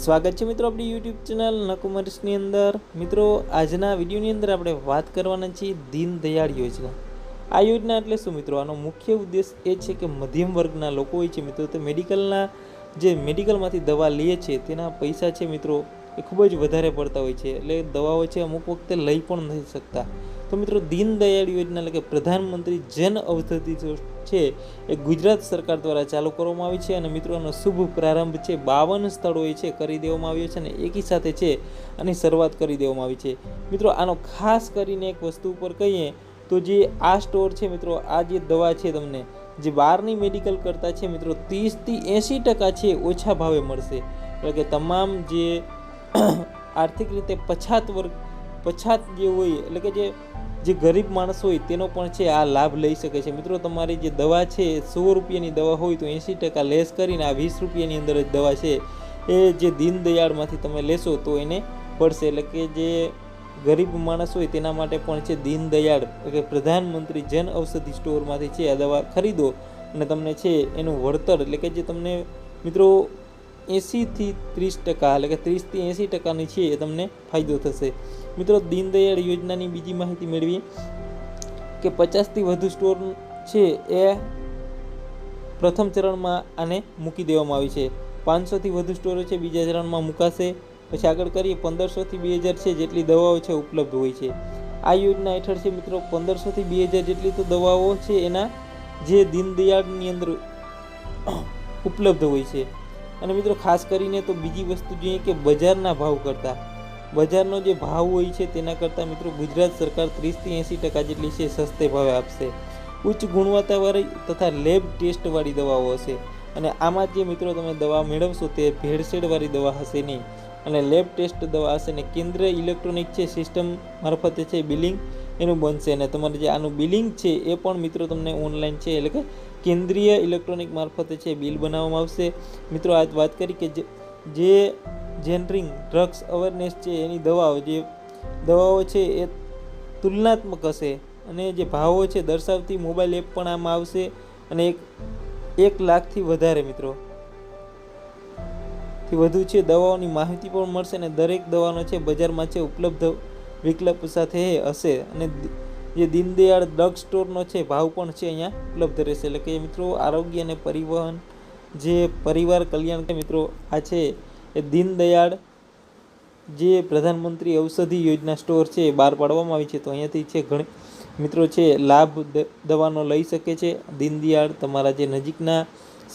સ્વાગત છે મિત્રો આપણી યુટ્યુબ ચેનલ નકુમર્સની અંદર. મિત્રો, આજના વિડીયોની અંદર આપણે વાત કરવાના છીએ દીનદયાળ યોજના. આ યોજના એટલે શું મિત્રો? આનો મુખ્ય ઉદ્દેશ એ છે કે મધ્યમ વર્ગના લોકો હોય છે મિત્રો, તે મેડિકલના જે મેડિકલમાંથી દવા લે છે, તેના પૈસા છે મિત્રો, એ ખૂબ જ વધારે પડતા હોય છે. એટલે દવાઓ છે અમુક વખતે લઈ પણ નથી શકતા. તો મિત્રો દીનદયાળ યોજના એટલે કે પ્રધાનમંત્રી જન ઔષધિ છે એ ગુજરાત સરકાર દ્વારા ચાલુ કરવામાં આવી છે અને મિત્રોનો શુભ પ્રારંભ છે. બાવન સ્થળોએ છે, કરી દેવામાં આવ્યો છે અને એકી સાથે છે અને શરૂઆત કરી દેવામાં આવી છે. મિત્રો, આનો ખાસ કરીને એક વસ્તુ ઉપર કહીએ તો જે આ સ્ટોર છે મિત્રો, આ જે દવા છે તમને, જે બહારની મેડિકલ કરતાં છે મિત્રો, ત્રીસથી એંસી ટકા છે ઓછા ભાવે મળશે. એટલે કે તમામ જે આર્થિક રીતે પછાત વર્ગ, પછાત જે હોય, એટલે કે જે જે ગરીબ માણસ હોય તેનો પણ છે, આ લાભ લઈ શકે છે. મિત્રો, તમારી જે દવા છે, સો રૂપિયાની દવા હોય તો એંસી ટકા લેસ કરીને આ વીસ રૂપિયાની અંદર જ દવા છે, એ જે દીનદયાળમાંથી તમે લેશો તો એને પડશે એટલે કે જે ગરીબ માણસ હોય તેના માટે પણ છે દીનદયાળ. એટલે પ્રધાનમંત્રી જન ઔષધિ સ્ટોરમાંથી છે આ દવા ખરીદો અને તમને છે એનું વળતર, એટલે કે જે તમને મિત્રો એંસીથી ત્રીસ ટકા એટલે કે ત્રીસથી એંસી ટકાની છે એ તમને ફાયદો થશે. મિત્રો, દીનદયાળ યોજનાની બીજી માહિતી મેળવીએ કે પચાસથી વધુ સ્ટોર છે એ પ્રથમ ચરણમાં આને મૂકી દેવામાં આવી છે. પાંચસોથી વધુ સ્ટોરો છે બીજા ચરણમાં મુકાશે. પછી આગળ કરીએ, પંદરસોથી બે હજાર છે જેટલી દવાઓ છે ઉપલબ્ધ હોય છે. આ યોજના હેઠળ છે મિત્રો, પંદરસોથી બે હજાર જેટલી તો દવાઓ છે એના જે દીનદયાળની અંદર ઉપલબ્ધ હોય છે. અને મિત્રો, ખાસ કરીને તો બીજી વસ્તુ જોઈએ કે બજારના ભાવ કરતાં. બજારનો જે ભાવ હોય છે તેના કરતાં મિત્રો, ગુજરાત સરકાર ત્રીસથી એંસી ટકા જેટલી છે સસ્તે ભાવે આપશે. ઉચ્ચ ગુણવત્તાવાળી તથા લેબ ટેસ્ટવાળી દવાઓ હશે. અને આમાં જે મિત્રો તમે દવા મેળવશો તે ભેળસેળવાળી દવા હશે નહીં. અને લેબ ટેસ્ટ દવા હશે ને કેન્દ્ર ઇલેક્ટ્રોનિક છે, સિસ્ટમ મારફતે છે, બિલિંગ. એનું બનશે અને તમારે જે આનું બિલિંગ છે એ પણ મિત્રો તમને ઓનલાઈન છે. એટલે કે કેન્દ્રીય ઇલેક્ટ્રોનિક મારફતે છે બિલ બનાવવામાં આવશે. મિત્રો આજ વાત કરી કે જે જેનરિંગ ડ્રગ્સ અવેરનેસ છે એની દવાઓ જે દવાઓ છે એ તુલનાત્મક હશે અને જે ભાવો છે દર્શાવતી મોબાઈલ એપ પણ આમાં આવશે અને એક એક લાખથી વધારે મિત્રો. થી વધુ છે, દવાઓની માહિતી પણ મળશે અને દરેક દવાનો છે બજારમાં છે ઉપલબ્ધ વિકલ્પ સાથે હશે અને જે દીનદયાળ ડ્રગ સ્ટોરનો છે, ભાવ પણ છે અહીંયા ઉપલબ્ધ રહેશે. એટલે કે મિત્રો, આરોગ્ય અને પરિવહન, જે પરિવાર કલ્યાણ મિત્રો, આ છે એ દીનદયાળ જે પ્રધાનમંત્રી ઔષધિ યોજના સ્ટોર છે બહાર પાડવામાં આવી છે. તો અહીંયાથી છે ઘણી, મિત્રો છે, લાભ દવાનો લઈ શકે છે. દીનદયાળ તમારા જે નજીકના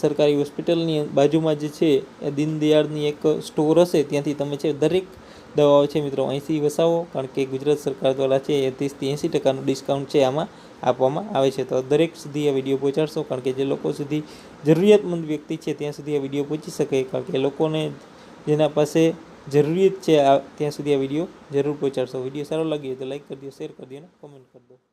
સરકારી હોસ્પિટલની બાજુમાં જે છે, એ દીનદયાળની એક સ્ટોર હશે. ત્યાંથી તમે છે દરેક દવાઓ છે મિત્રો. અહીંથી વસાવો, કારણ કે ગુજરાત સરકાર દ્વારા છે એ ત્રીસથી એંસી ટકાનું ડિસ્કાઉન્ટ છે આમાં આપવામાં આવે છે. તો દરેક સુધી આ વીડિયો પહોંચાડશો, કારણ કે જે લોકો સુધી જરૂરિયાતમંદ વ્યક્તિ છે ત્યાં સુધી આ વીડિયો પહોંચી શકે, કારણ કે લોકોને જેના પાસે જરૂરિયાત છે ત્યાં સુધી આ વીડિયો જરૂર પહોંચાડશો. વીડિયો સારો લાગ્યો તો લાઇક કરી દો શેર કરી દો અને કમેન્ટ કરી દો.